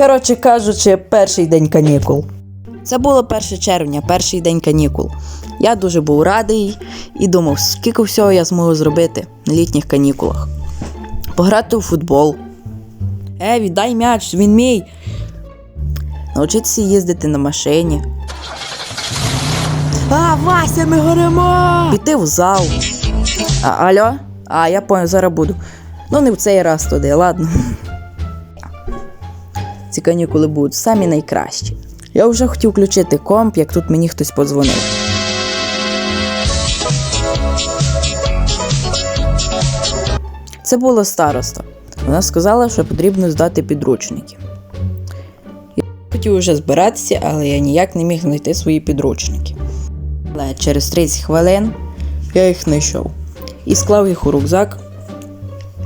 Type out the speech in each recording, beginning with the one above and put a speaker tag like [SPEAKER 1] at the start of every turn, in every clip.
[SPEAKER 1] Коротше кажучи, перший день канікул. Це було 1 червня, перший день канікул. Я дуже був радий і думав, скільки всього я зможу зробити на літніх канікулах. Пограти у футбол. Е, віддай м'яч, він мій. Навчитися їздити на машині. А, Вася, ми горимо! Піти в зал. А, алло? А, я понял, зараз буду. Ну, не в цей раз туди, ладно. Ці канікули будуть самі найкращі. Я вже хотів включити комп, як тут мені хтось подзвонив. Це була староста. Вона сказала, що потрібно здати підручники. Я хотів уже збиратися, але я ніяк не міг знайти свої підручники. Але через 30 хвилин я їх знайшов і склав їх у рюкзак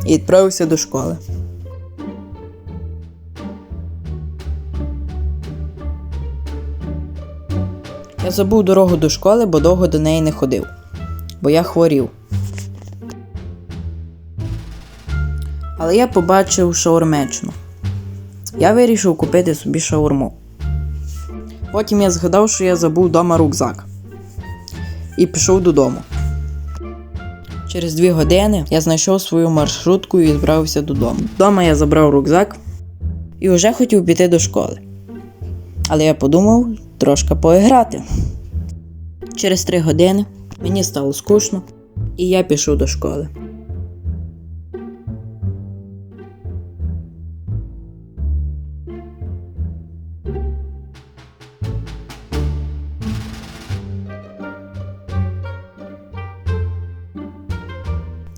[SPEAKER 1] і відправився до школи. Я забув дорогу до школи, бо довго до неї не ходив, бо я хворів. Але я побачив шаурмечну. Я вирішив купити собі шаурму. Потім я згадав, що я забув вдома рюкзак. І пішов додому. Через дві години я знайшов свою маршрутку і відправився додому. Вдома я забрав рюкзак і вже хотів піти до школи. Але я подумав трошки поіграти. Через три години мені стало скучно, і я пішов до школи.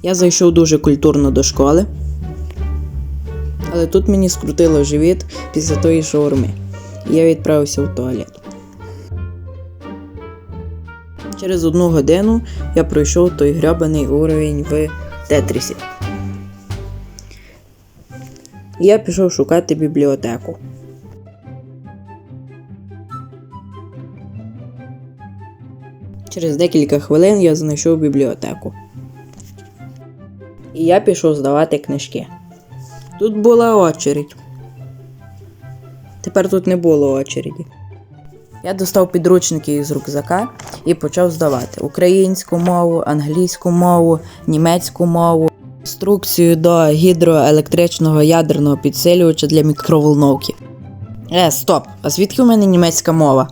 [SPEAKER 1] Я зайшов дуже культурно до школи, але тут мені скрутило живіт після тої шаурми. І я відправився в туалет. Через одну годину я пройшов той грабаний уровень в Тетрісі. Я пішов шукати бібліотеку. Через декілька хвилин я знайшов бібліотеку. І я пішов здавати книжки. Тут була очередь. Тепер тут не було очереді. Я достав підручники із рюкзака і почав здавати українську мову, англійську мову, німецьку мову, інструкцію до гідроелектричного ядерного підсилювача для мікроволновки. Е, стоп! А звідки у мене німецька мова?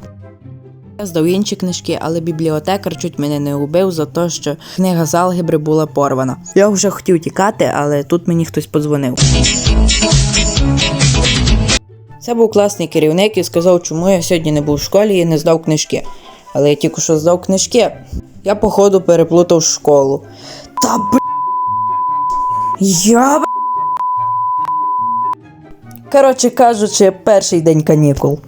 [SPEAKER 1] Я здав інші книжки, але бібліотекар чуть мене не убив за те, що книга з алгебри була порвана. Я вже хотів тікати, але тут мені хтось подзвонив. Це був класний керівник і сказав, чому я сьогодні не був в школі і не здав книжки. Але я тільки що здав книжки. Я, походу, переплутав школу. Та б. Я. Коротше кажучи, перший день канікул.